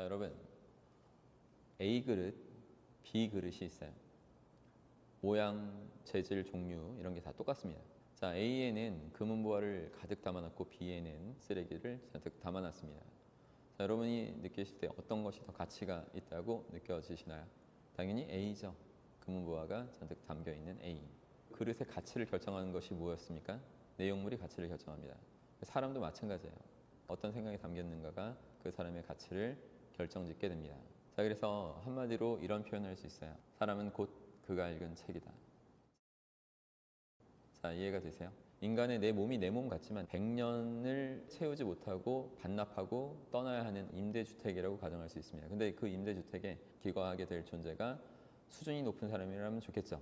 자, 여러분. A 그릇, B 그릇이 있어요. 모양, 재질, 종류 이런 게 다 똑같습니다. 자, A에는 금은보화를 가득 담아놨고 B에는 쓰레기를 잔뜩 담아놨습니다. 자, 여러분이 느끼실 때 어떤 것이 더 가치가 있다고 느껴지시나요? 당연히 A죠. 금은보화가 잔뜩 담겨 있는 A. 그릇의 가치를 결정하는 것이 무엇입니까? 내용물이 가치를 결정합니다. 사람도 마찬가지예요. 어떤 생각이 담겼는가가 그 사람의 가치를 결정짓게 됩니다. 자, 그래서 한마디로 이런 표현을 할 수 있어요. 사람은 곧 그가 읽은 책이다. 자, 이해가 되세요? 인간의 내 몸이 내 몸 같지만 100년을 채우지 못하고 반납하고 떠나야 하는 임대주택이라고 가정할 수 있습니다. 근데 그 임대주택에 기거하게 될 존재가 수준이 높은 사람이라면 좋겠죠.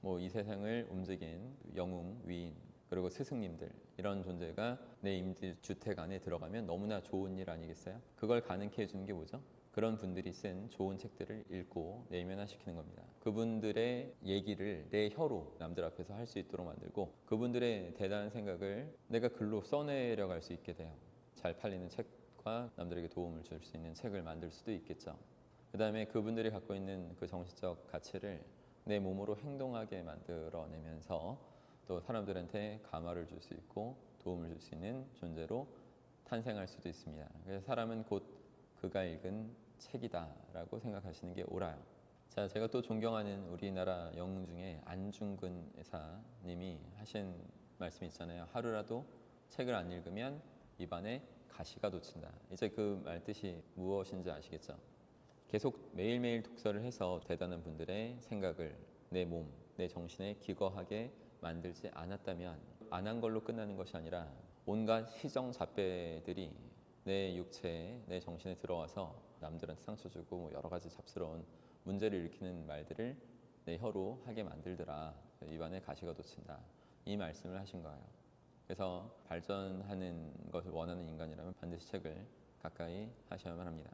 뭐 이 세상을 움직인 영웅, 위인, 그리고 스승님들 이런 존재가 내 임대주택 안에 들어가면 너무나 좋은 일 아니겠어요? 그걸 가능케 해주는 게 뭐죠? 그런 분들이 쓴 좋은 책들을 읽고 내면화시키는 겁니다. 그분들의 얘기를 내 혀로 남들 앞에서 할 수 있도록 만들고 그분들의 대단한 생각을 내가 글로 써내려갈 수 있게 돼요. 잘 팔리는 책과 남들에게 도움을 줄 수 있는 책을 만들 수도 있겠죠. 그 다음에 그분들이 갖고 있는 그 정신적 가치를 내 몸으로 행동하게 만들어내면서 또 사람들한테 감화를 줄 수 있고 도움을 줄 수 있는 존재로 탄생할 수도 있습니다. 그래서 사람은 곧 그가 읽은 책이다라고 생각하시는 게 옳아요. 자, 제가 또 존경하는 우리나라 영웅 중에 안중근 의사님이 하신 말씀이 있잖아요. 하루라도 책을 안 읽으면 입안에 가시가 돋친다. 이제 그 말 뜻이 무엇인지 아시겠죠? 계속 매일매일 독서를 해서 대단한 분들의 생각을 내 몸, 내 정신에 기거하게 만들지 않았다면 안 한 걸로 끝나는 것이 아니라 온갖 시정 잡배들이 내 육체에 내 정신에 들어와서 남들한테 상처 주고 뭐 여러 가지 잡스러운 문제를 일으키는 말들을 내 혀로 하게 만들더라. 입안에 가시가 돋친다. 이 말씀을 하신 거예요. 그래서 발전하는 것을 원하는 인간이라면 반드시 책을 가까이 하셔야만 합니다.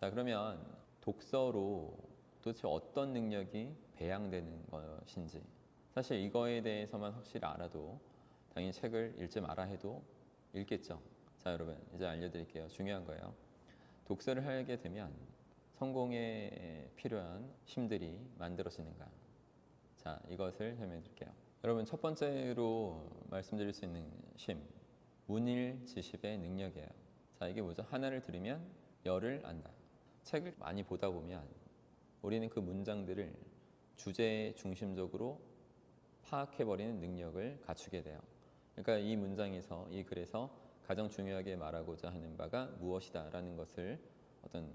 자 그러면 독서로 도대체 어떤 능력이 배양되는 것인지 사실 이거에 대해서만 확실히 알아도 당연히 책을 읽지 마라 해도 읽겠죠. 자 여러분 이제 알려드릴게요. 중요한 거예요. 독서를 하게 되면 성공에 필요한 힘들이 만들어지는가. 자 이것을 설명해 드릴게요. 여러분 첫 번째로 말씀드릴 수 있는 심 문일 지십의 능력이에요. 자 이게 뭐죠? 하나를 들으면 열을 안다. 책을 많이 보다 보면 우리는 그 문장들을 주제 중심적으로 파악해버리는 능력을 갖추게 돼요 그러니까 이 문장에서 이 글에서 가장 중요하게 말하고자 하는 바가 무엇이다라는 것을 어떤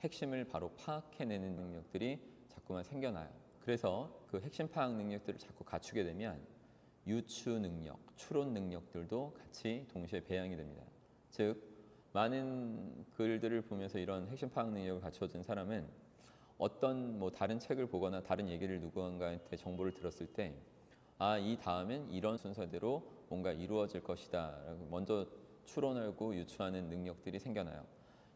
핵심을 바로 파악해내는 능력들이 자꾸만 생겨나요. 그래서 그 핵심 파악 능력들을 자꾸 갖추게 되면 유추 능력, 추론 능력들도 같이 동시에 배양이 됩니다. 즉 많은 글들을 보면서 이런 핵심 파악 능력을 갖춰진 사람은 어떤 뭐 다른 책을 보거나 다른 얘기를 누구한가한테 정보를 들었을 때 아, 이 다음엔 이런 순서대로 뭔가 이루어질 것이다. 먼저 추론하고 유추하는 능력들이 생겨나요.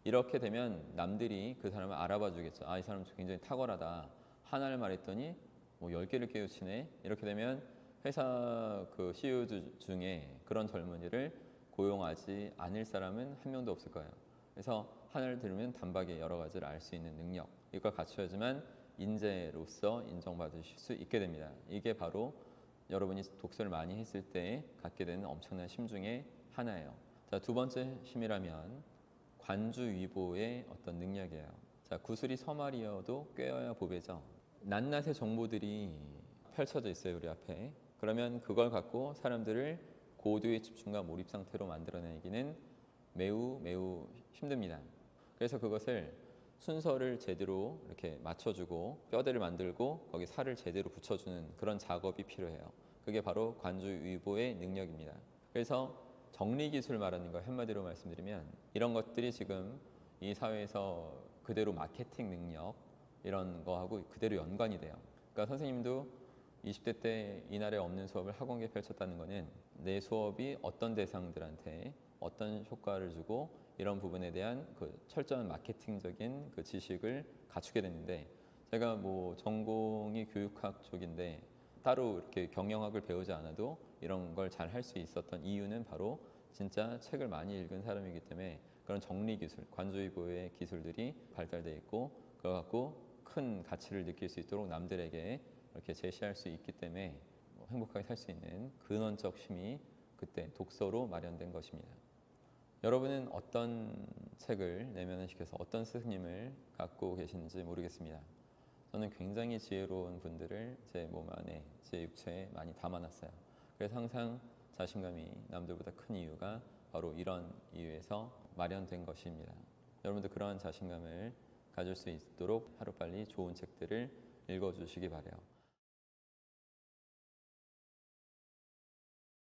이렇게 되면 남들이 그 사람을 알아봐 주겠죠. 아, 이 사람 굉장히 탁월하다. 하나를 말했더니 뭐 10개를 깨우치네. 이렇게 되면 회사 그 CEO 중에 그런 젊은이를 고용하지 않을 사람은 한 명도 없을 거예요. 그래서 하나를 들으면 단박에 여러 가지를 알 수 있는 능력. 이걸 갖춰야지만 인재로서 인정받으실 수 있게 됩니다. 이게 바로 여러분이 독서를 많이 했을 때 갖게 되는 엄청난 심 중에 하나예요. 자, 두 번째 심이라면 관주위보의 어떤 능력이에요. 자, 구슬이 서말이어도 꿰어야 보배죠. 낱낱의 정보들이 펼쳐져 있어요, 우리 앞에. 그러면 그걸 갖고 사람들을 고도의 집중과 몰입 상태로 만들어내기는 매우 매우 힘듭니다. 그래서 그것을 순서를 제대로 이렇게 맞춰주고 뼈대를 만들고 거기 살을 제대로 붙여주는 그런 작업이 필요해요. 그게 바로 관주위보의 능력입니다. 그래서 정리 기술 말하는 거 한마디로 말씀드리면 이런 것들이 지금 이 사회에서 그대로 마케팅 능력 이런 거하고 그대로 연관이 돼요. 그러니까 선생님도 20대 때 이날에 없는 수업을 학원계 펼쳤다는 거는 내 수업이 어떤 대상들한테 어떤 효과를 주고 이런 부분에 대한 그 철저한 마케팅적인 그 지식을 갖추게 됐는데 제가 뭐 전공이 교육학 쪽인데 따로 이렇게 경영학을 배우지 않아도 이런 걸 잘 할 수 있었던 이유는 바로 진짜 책을 많이 읽은 사람이기 때문에 그런 정리 기술, 관조이보의 기술들이 발달돼 있고 그거 갖고 큰 가치를 느낄 수 있도록 남들에게 이렇게 제시할 수 있기 때문에 뭐 행복하게 살 수 있는 근원적 힘이 그때 독서로 마련된 것입니다. 여러분은 어떤 책을 내면을 시켜서 어떤 스승님을 갖고 계시는지 모르겠습니다. 저는 굉장히 지혜로운 분들을 제 몸 안에, 제 육체에 많이 담아놨어요. 그래서 항상 자신감이 남들보다 큰 이유가 바로 이런 이유에서 마련된 것입니다. 여러분도 그러한 자신감을 가질 수 있도록 하루빨리 좋은 책들을 읽어주시기 바래요.